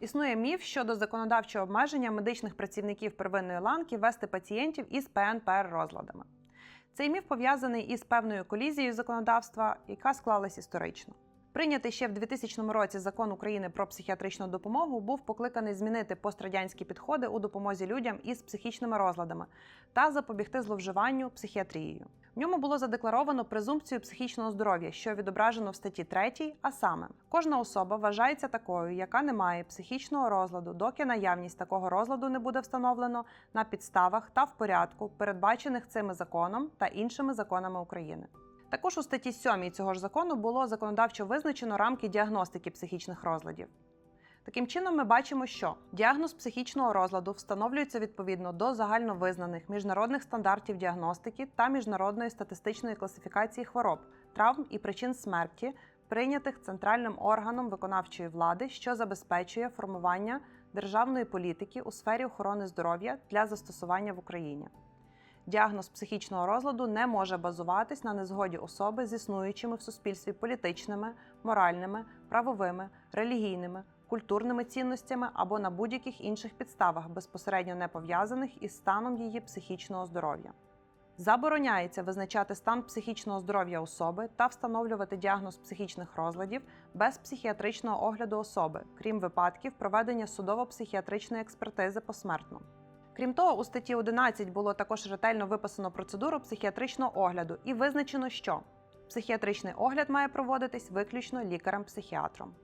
Існує міф щодо законодавчого обмеження медичних працівників первинної ланки вести пацієнтів із ПНПР розладами. Цей міф пов'язаний із певною колізією законодавства, яка склалась історично. Прийнятий ще в 2000 році закон України про психіатричну допомогу був покликаний змінити пострадянські підходи у допомозі людям із психічними розладами та запобігти зловживанню психіатрією. В ньому було задекларовано презумпцію психічного здоров'я, що відображено в статті 3, а саме, кожна особа вважається такою, яка не має психічного розладу, доки наявність такого розладу не буде встановлено на підставах та в порядку, передбачених цими законом та іншими законами України. Також у статті 7 цього ж закону було законодавчо визначено рамки діагностики психічних розладів. Таким чином, ми бачимо, що діагноз психічного розладу встановлюється відповідно до загальновизнаних міжнародних стандартів діагностики та міжнародної статистичної класифікації хвороб, травм і причин смерті, прийнятих центральним органом виконавчої влади, що забезпечує формування державної політики у сфері охорони здоров'я для застосування в Україні. Діагноз психічного розладу не може базуватись на незгоді особи з існуючими в суспільстві політичними, моральними, правовими, релігійними, культурними цінностями або на будь-яких інших підставах, безпосередньо не пов'язаних із станом її психічного здоров'я. Забороняється визначати стан психічного здоров'я особи та встановлювати діагноз психічних розладів без психіатричного огляду особи, крім випадків проведення судово-психіатричної експертизи посмертно. Крім того, у статті 11 було також ретельно виписано процедуру психіатричного огляду і визначено, що психіатричний огляд має проводитись виключно лікарем-психіатром.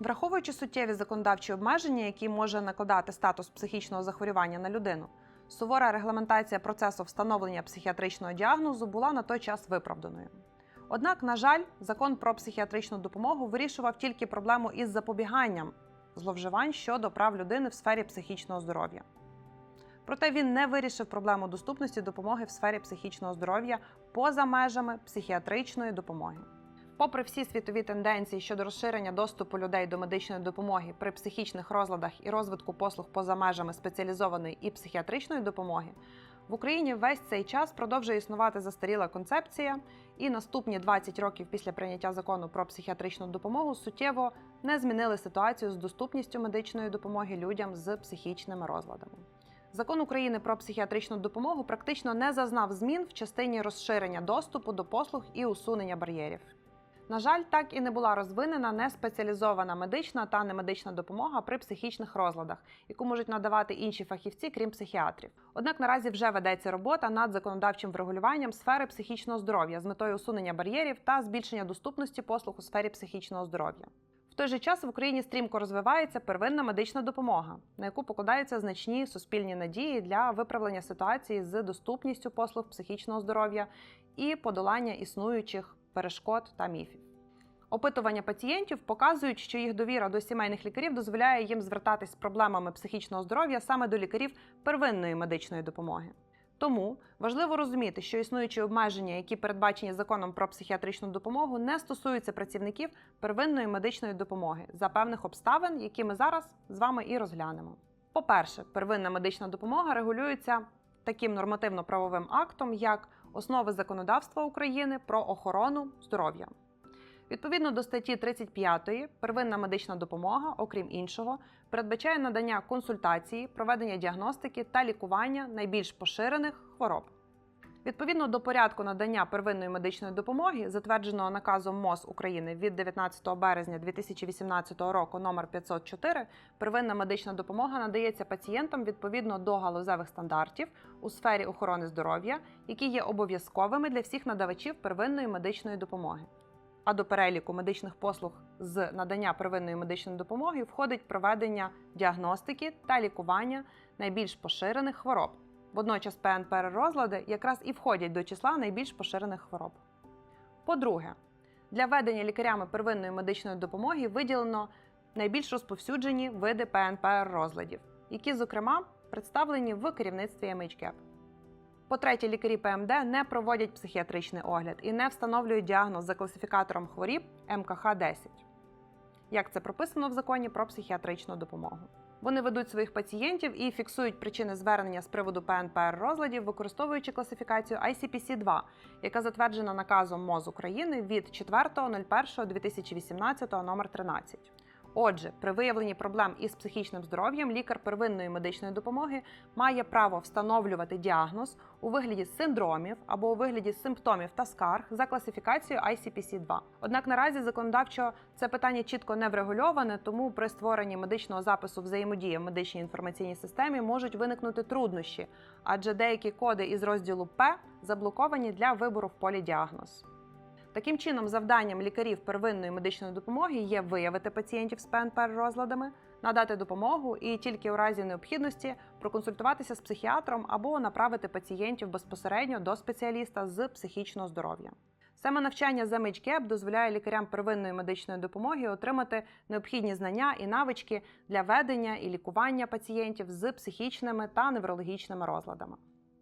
Враховуючи суттєві законодавчі обмеження, які може накладати статус психічного захворювання на людину, сувора регламентація процесу встановлення психіатричного діагнозу була на той час виправданою. Однак, на жаль, закон про психіатричну допомогу вирішував тільки проблему із запобіганням зловживань щодо прав людини в сфері психічного здоров'я. Проте він не вирішив проблему доступності допомоги в сфері психічного здоров'я поза межами психіатричної допомоги. Попри всі світові тенденції щодо розширення доступу людей до медичної допомоги при психічних розладах і розвитку послуг поза межами спеціалізованої і психіатричної допомоги, в Україні весь цей час продовжує існувати застаріла концепція, і наступні 20 років після прийняття закону про психіатричну допомогу суттєво не змінили ситуацію з доступністю медичної допомоги людям з психічними розладами. Закон України про психіатричну допомогу практично не зазнав змін в частині розширення доступу до послуг і усунення бар'єрів. На жаль, так і не була розвинена неспеціалізована медична та немедична допомога при психічних розладах, яку можуть надавати інші фахівці, крім психіатрів. Однак наразі вже ведеться робота над законодавчим врегулюванням сфери психічного здоров'я з метою усунення бар'єрів та збільшення доступності послуг у сфері психічного здоров'я. Той же час в Україні стрімко розвивається первинна медична допомога, на яку покладаються значні суспільні надії для виправлення ситуації з доступністю послуг психічного здоров'я і подолання існуючих перешкод та міфів. Опитування пацієнтів показують, що їх довіра до сімейних лікарів дозволяє їм звертатись з проблемами психічного здоров'я саме до лікарів первинної медичної допомоги. Тому важливо розуміти, що існуючі обмеження, які передбачені законом про психіатричну допомогу, не стосуються працівників первинної медичної допомоги за певних обставин, які ми зараз з вами і розглянемо. По-перше, первинна медична допомога регулюється таким нормативно-правовим актом, як основи законодавства України про охорону здоров'я. Відповідно до статті 35 первинна медична допомога, окрім іншого, передбачає надання консультації, проведення діагностики та лікування найбільш поширених хвороб. Відповідно до порядку надання первинної медичної допомоги, затвердженого наказом МОЗ України від 19 березня 2018 року номер 504, первинна медична допомога надається пацієнтам відповідно до галузевих стандартів у сфері охорони здоров'я, які є обов'язковими для всіх надавачів первинної медичної допомоги. А до переліку медичних послуг з надання первинної медичної допомоги входить проведення діагностики та лікування найбільш поширених хвороб. Водночас ПНПР розлади якраз і входять до числа найбільш поширених хвороб. По-друге, для ведення лікарями первинної медичної допомоги виділено найбільш розповсюджені види ПНПР розладів, які, зокрема, представлені в керівництві MHCAP. По-третє, лікарі ПМД не проводять психіатричний огляд і не встановлюють діагноз за класифікатором хворіб МКХ-10, як це прописано в законі про психіатричну допомогу. Вони ведуть своїх пацієнтів і фіксують причини звернення з приводу ПНПР розладів, використовуючи класифікацію ICPC-2, яка затверджена наказом МОЗ України від 4.01.2018 номер 13. Отже, при виявленні проблем із психічним здоров'ям лікар первинної медичної допомоги має право встановлювати діагноз у вигляді синдромів або у вигляді симптомів та скарг за класифікацією ICPC-2. Однак наразі законодавчо це питання чітко не врегульоване, тому при створенні медичного запису взаємодії в медичній інформаційній системі можуть виникнути труднощі, адже деякі коди із розділу П заблоковані для вибору в полі діагноз. Таким чином, завданням лікарів первинної медичної допомоги є виявити пацієнтів з ПНПР розладами, надати допомогу і тільки у разі необхідності проконсультуватися з психіатром або направити пацієнтів безпосередньо до спеціаліста з психічного здоров'я. Саме навчання за MHGAP дозволяє лікарям первинної медичної допомоги отримати необхідні знання і навички для ведення і лікування пацієнтів з психічними та неврологічними розладами.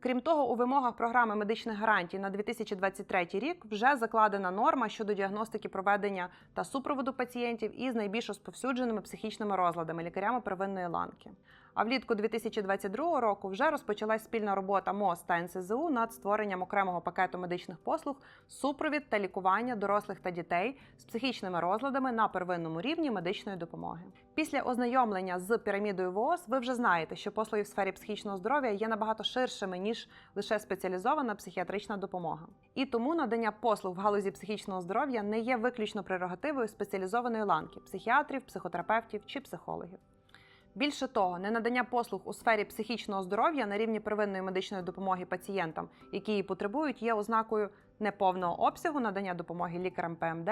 Крім того, у вимогах програми медичних гарантій на 2023 рік вже закладена норма щодо діагностики проведення та супроводу пацієнтів із найбільш розповсюдженими психічними розладами лікарями первинної ланки. А влітку 2022 року вже розпочалась спільна робота МОЗ та НСЗУ над створенням окремого пакету медичних послуг, супровід та лікування дорослих та дітей з психічними розладами на первинному рівні медичної допомоги. Після ознайомлення з пірамідою ВООЗ ви вже знаєте, що послуги в сфері психічного здоров'я є набагато ширшими ніж лише спеціалізована психіатрична допомога. І тому надання послуг в галузі психічного здоров'я не є виключно прерогативою спеціалізованої ланки психіатрів, психотерапевтів чи психологів. Більше того, ненадання послуг у сфері психічного здоров'я на рівні первинної медичної допомоги пацієнтам, які її потребують, є ознакою неповного обсягу надання допомоги лікарям ПМД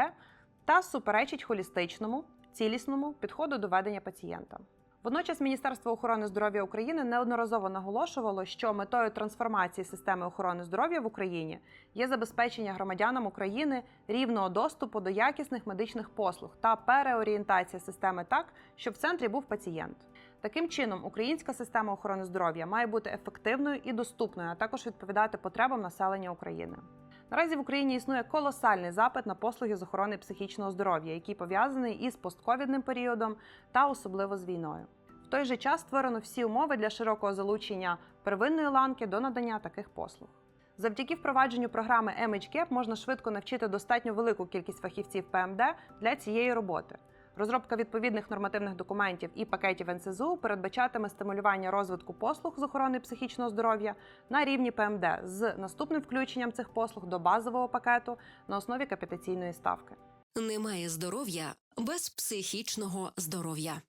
та суперечить холістичному, цілісному підходу до ведення пацієнта. Водночас Міністерство охорони здоров'я України неодноразово наголошувало, що метою трансформації системи охорони здоров'я в Україні є забезпечення громадянам України рівного доступу до якісних медичних послуг та переорієнтація системи так, щоб в центрі був пацієнт. Таким чином, українська система охорони здоров'я має бути ефективною і доступною, а також відповідати потребам населення України. Наразі в Україні існує колосальний запит на послуги з охорони психічного здоров'я, який пов'язаний із постковідним періодом та особливо з війною. В той же час створено всі умови для широкого залучення первинної ланки до надання таких послуг. Завдяки впровадженню програми MHGAP можна швидко навчити достатньо велику кількість фахівців ПМД для цієї роботи. Розробка відповідних нормативних документів і пакетів НСЗУ передбачатиме стимулювання розвитку послуг з охорони психічного здоров'я на рівні ПМД з наступним включенням цих послуг до базового пакету на основі капітаційної ставки. Немає здоров'я без психічного здоров'я.